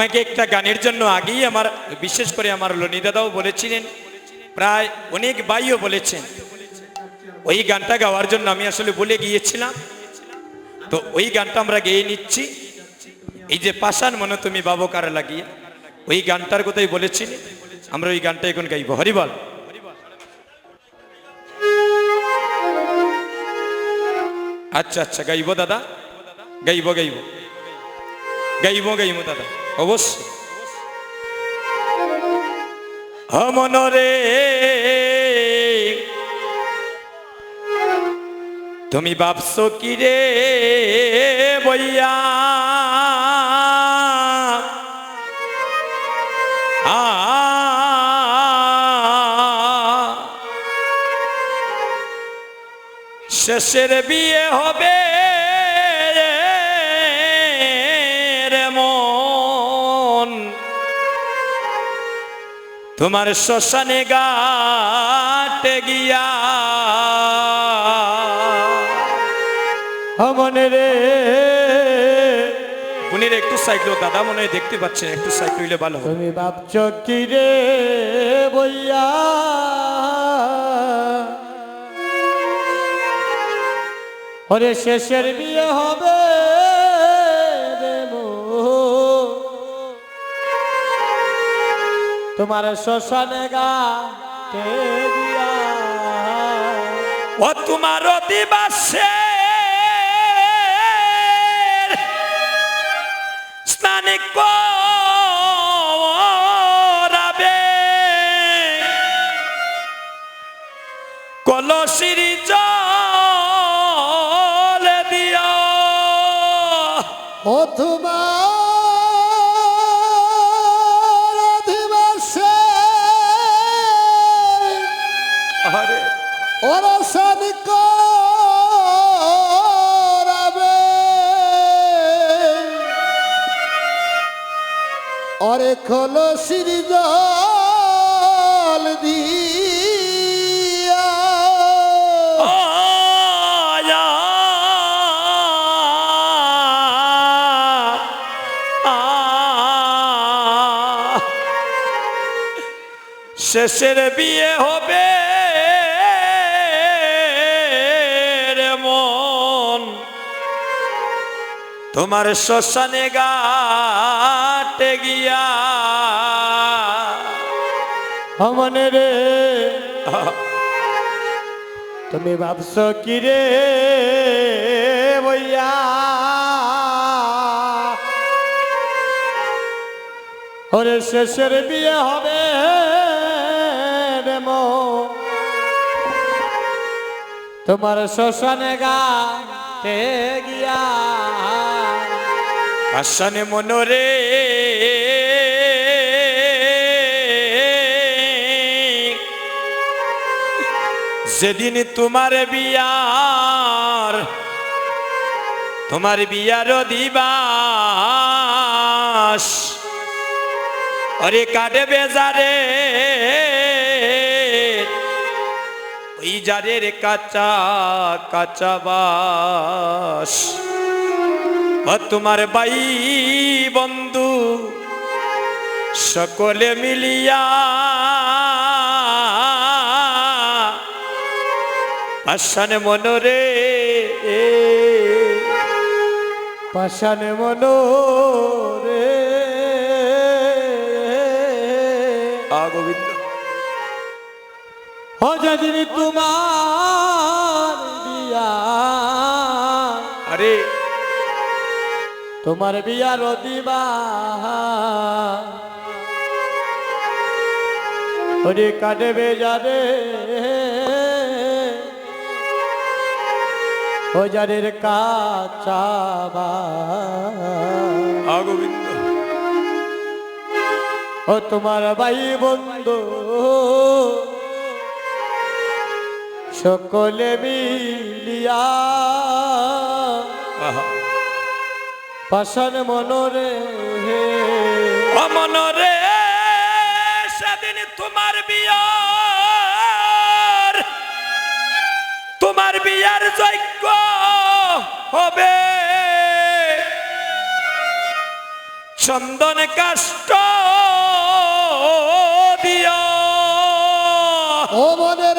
আমাকে একটা গানের জন্য আগেই আমার, বিশেষ করে আমার লনি দাদাও বলেছিলেন, প্রায় অনেক ভাইও বলেছেন। ওই গানটা গাওয়ার জন্য আমি আসলে বলে গিয়েছিলাম। তো ওই গানটা আমরা গেয়ে নিচ্ছি। এই যে পাশান মনে তুমি বাবকার লাগিয়ে, ওই গানটার কথাই বলেছিলি আমরা ওই গানটা এখন গাইব। হরিবল আচ্ছা আচ্ছা গাইব দাদা। গাইব গাইব। গাইব গাইব দাদা। অবশ্যই। মনরে তুমি ভাবছ কি রে বইয়া? শেষের বিয়ে হবে। তোমার শ্মশানে গাটে গিয়া। মনে রে। উনির একটু সাইকেল দাদা মনে হয় দেখতে পাচ্ছেন একটু সাইকেল হইলে ভালো তুমি ভাবছ কি রে বইয়া? ওরে শেষের বিয়ে হবে। তোমার শ্মশানে গা দিয়া? ও তোমার দিবাসে স্নানে করাবে। কলসির জল দিও। ও অরে খোলো জল দিয়া। শেষের বিয়ে হবে মন। তোমার শ্মশানে গাটে গিয়া। মনে রে। তুমি ভাবছ কি রে বইয়া? ওরে শেষের বিয়ে হবে রে মো। তোমার শ্মশানে গা গিয়া। আসানে মনরে। যেদিন তোমার বিয়ার তোমার বিয়ার দিবাস অরে কাটে বেজারে। ওই জারের কাঁচা কাঁচা বাস। তোমার বাই বন্ধু, সকলে মিলিয়া আসানে মনরে পাশানে মনো রে আ গোবিন্দ। ও যেদিন তোমার বিয়া আরে তোমার বিয়ার দিবা। ওরে কাটবে যারে। ও যারের কাচাবা গোবিন্দ। ও তোমার ভাই বন্ধু। সকলে মিলিয়া। পাশান মনরে হে। অমনরে সেদিন তোমার বিয়ার তোমার বিয়ার যজ্ঞ হবে। চন্দন কাষ্ট দিও ও মনে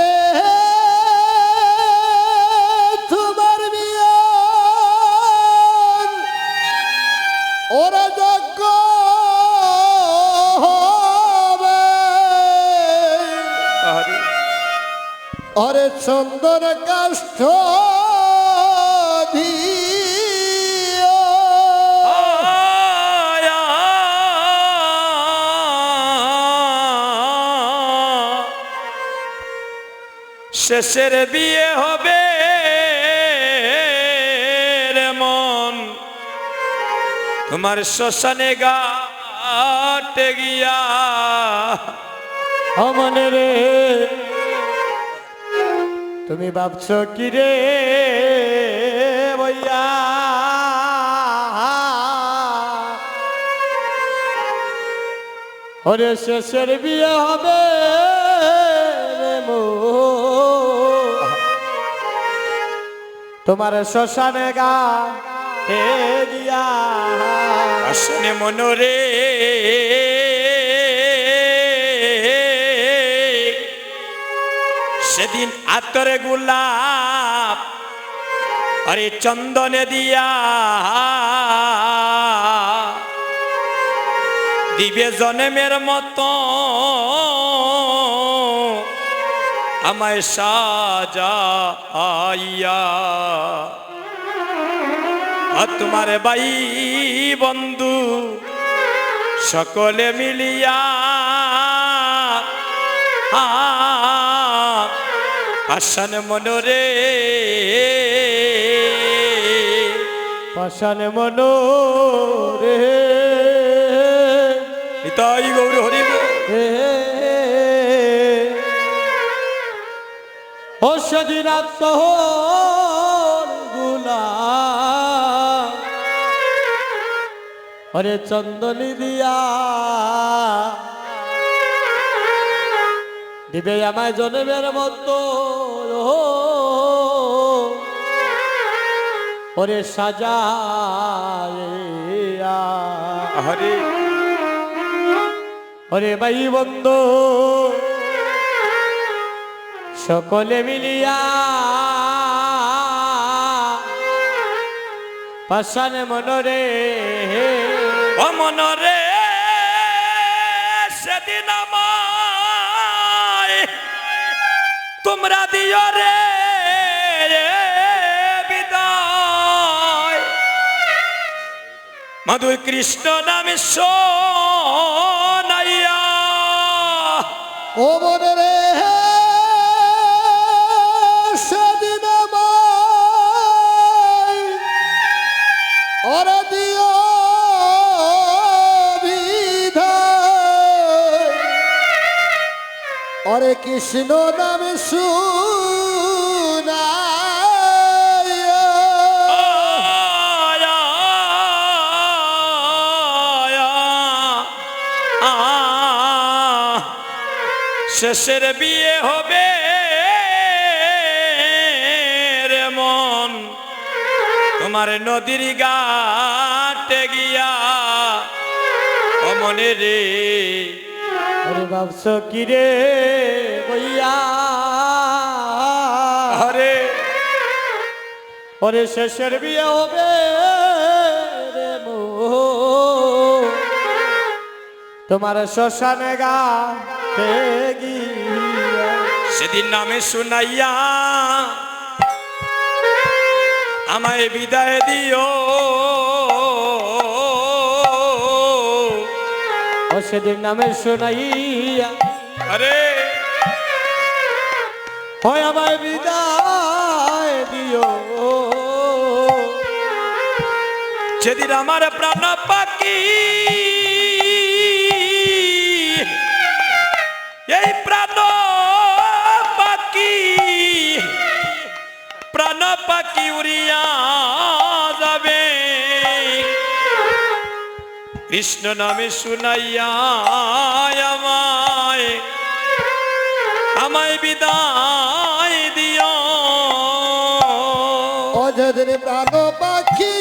অরে চন্দন কাষ্ঠ। শেষের বিয়ে হবে। তোমার শ্মশানে গাটে গিয়া, অমনে রে। তুমি ভাবছ কি রে বইয়া? ওরে শেষের বিয়ে হবে তোমার শ্মশানে গা আসনে মনোরে সেদিন আতরে গোলাপ আরে চন্দনে দিয়া দিবে জনমের মতো আমায় সাজা আইয়া আর তোমার বাই বন্ধু সকলে মিলিয়া আসান মনোরে পাশানে মনো রে তাই গৌর হরি হে ও সেদিন আত্মহর অরে চন্দনী দিয়া। দিবে আমায় জনমের মতো ওরে সাজায়া হরে। ওরে ভাই বন্ধু সকলে মিলিয়া পাশানে মনরে ও মনরে সেদিন তোমরা দিও রে বিদায়। মধু কৃষ্ণ নামে সোনাইয়া ও সেদিন ওরে কৃষ্ণ নামে আ, শেষের বিয়ে হবে মন। তোমার নদীর গাটে গিয়া ও রে আরে ভাবছ কি রে বইয়া? ওরে শেষের বিয়ে হবে রে তোমার শ্মশানে গা সেদিন নামে শুনাইয়া আমায় বিদায় দিও। সেদিন নামে শোনাইয়া। আরে। হয় আমায় বিদায় দিও। যেদিন আমার প্রাণ পাখি এই প্রাণ পাখি প্রাণ পাখি উড়িয়া কৃষ্ণ নামে শুনাইয়া আমায় বিদায় দিও। যেদিন প্রাণ পাখি